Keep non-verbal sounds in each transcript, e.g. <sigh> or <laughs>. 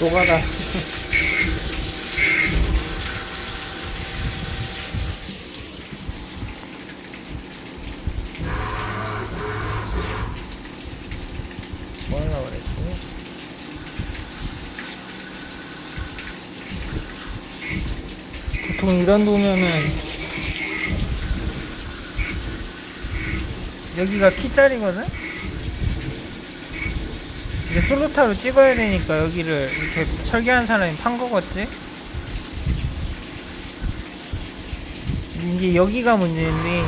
노가다. 뭐라 그랬지? 보통 이런 도면은 여기가 T자리거든? 이제 솔루타로 찍어야 되니까 여기를 이렇게 설계한 사람이 판 거겠지? 이게 여기가 문제인데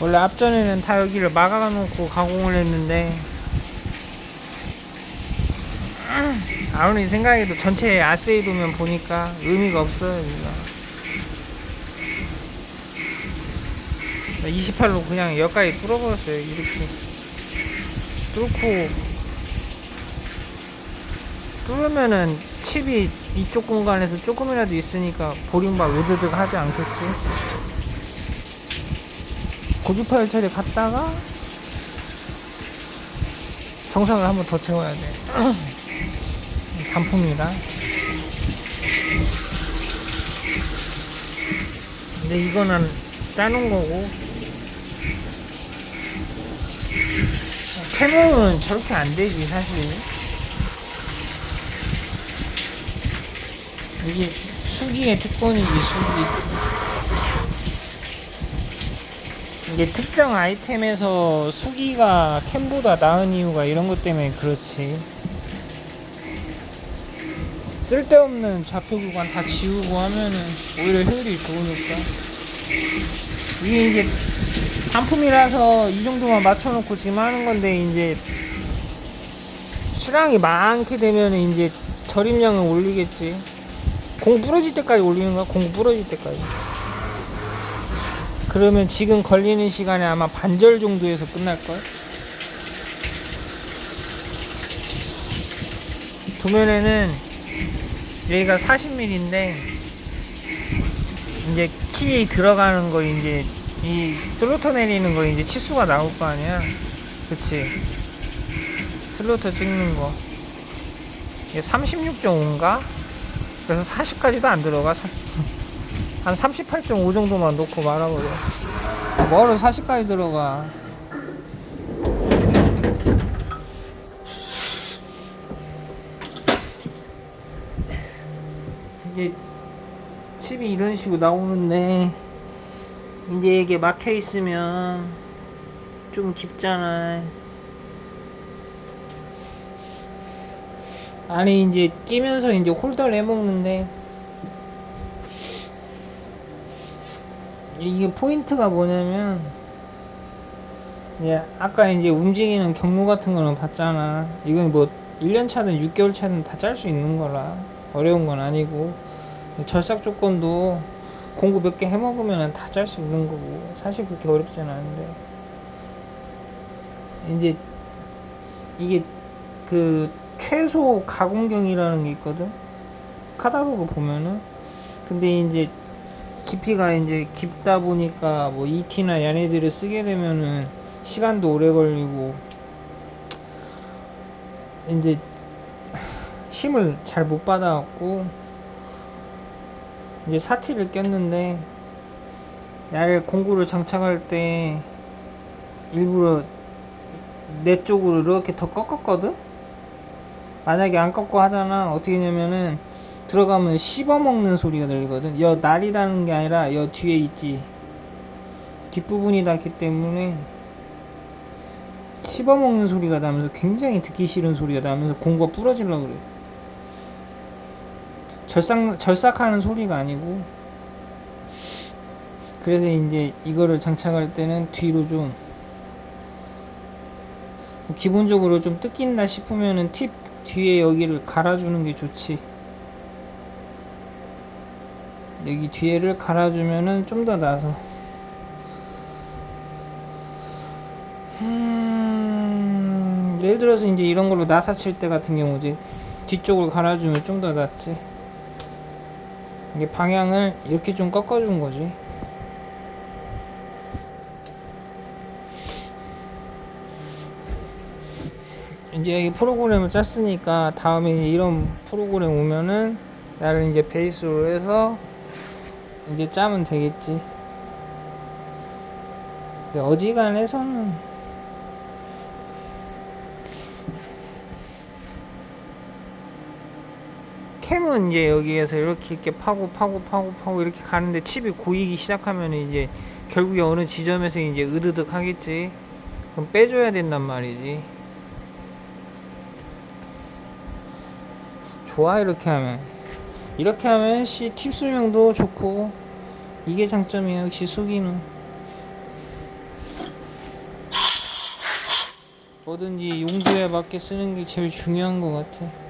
원래 앞전에는 다 여기를 막아놓고 가공을 했는데 아무리 생각해도 전체 아세이 도면 보니까 의미가 없어요 여기가 28로 그냥 여기까지 뚫어버렸어요 이렇게 뚫고 뚫으면은 칩이 이쪽 공간에서 조금이라도 있으니까 보링박 으드득 하지 않겠지? 고주파 열차에 갔다가 정상을 한번 더 채워야 돼. <clears throat> 단품이라. 근데 이거는 짜는 거고 캐논은 저렇게 안 되지 사실. 이게 수기의 특권이지 수기. 이게 특정 아이템에서 수기가 캠보다 나은 이유가 이런 것 때문에 그렇지. 쓸데없는 좌표 구간 다 지우고 하면은 오히려 효율이 좋으니까. 이게 이제 단품이라서 이 정도만 맞춰놓고 지금 하는 건데 이제 수량이 많게 되면 이제 절임량을 올리겠지. 공 부러질 때까지 올리는 거야? 공 부러질 때까지. 그러면 지금 걸리는 시간에 아마 반절 정도에서 끝날걸? 도면에는 여기가 40mm인데 이제 키 들어가는 거 이제 이 슬로터 내리는 거 이제 치수가 나올 거 아니야. 그치? 슬로터 찍는 거. 이게 36.5인가? 그래서 40까지도 안 들어가 <laughs> 한 38.5 정도만 놓고 말아버려. 뭐로 40까지 들어가? 이게 칩이 이런 식으로 나오는데 이제 이게 막혀 있으면 좀 깊잖아. 안에 이제 끼면서 이제 홀더를 해먹는데 이게 포인트가 뭐냐면 예, 아까 이제 움직이는 경로 같은 거는 봤잖아. 이건 뭐 1년 차든 6개월 차든 다 짤 수 있는 거라 어려운 건 아니고 절삭 조건도 공구 몇개 해먹으면 다 짤 수 있는 거고. 사실 그렇게 어렵진 않은데. 이제 이게 그 최소 가공경이라는 게 있거든? 카다로그 보면은. 근데 이제 깊이가 이제 깊다 보니까 뭐 ET나 얘네들을 쓰게 되면은 시간도 오래 걸리고. 이제 힘을 잘 못 받아갖고 이제 사티를 꼈는데 나를 공구를 장착할 때 일부러 내 쪽으로 이렇게 더 꺾었거든? 만약에 안 꺾고 하잖아. 어떻게 되냐면은 들어가면 씹어먹는 소리가 들리거든. 여 날이 닿는 게 아니라 여 뒤에 있지. 뒷부분이 닿기 때문에 씹어먹는 소리가 나면서 굉장히 듣기 싫은 소리가 나면서 공구가 부러지려고 그래 절삭, 절삭하는 소리가 아니고. 그래서 이제 이거를 장착할 때는 뒤로 좀 기본적으로 좀 뜯긴다 싶으면은 팁 뒤에 여기를 갈아주는 게 좋지. 여기 뒤에를 갈아주면은 좀 더 나아서. 음, 예를 들어서 이제 이런 걸로 나사 칠 때 같은 경우지. 뒤쪽을 갈아주면 좀 더 낫지 이게 방향을 이렇게 좀 꺾어준 거지 이제 여기 프로그램을 짰으니까 다음에 이런 프로그램 오면은 나를 이제 베이스로 해서 이제 짜면 되겠지. 근데 어지간해서는 캠은 이제 여기에서 이렇게 이렇게 파고 파고 파고 파고 이렇게 가는데 칩이 고이기 시작하면 이제 결국에 어느 지점에서 이제 으드득 하겠지. 그럼 빼줘야 된단 말이지. 좋아 이렇게 하면 이렇게 하면 씨팁 설명도 좋고 이게 장점이야 역시 수기는 뭐든지 용도에 맞게 쓰는 게 제일 중요한 것 같아.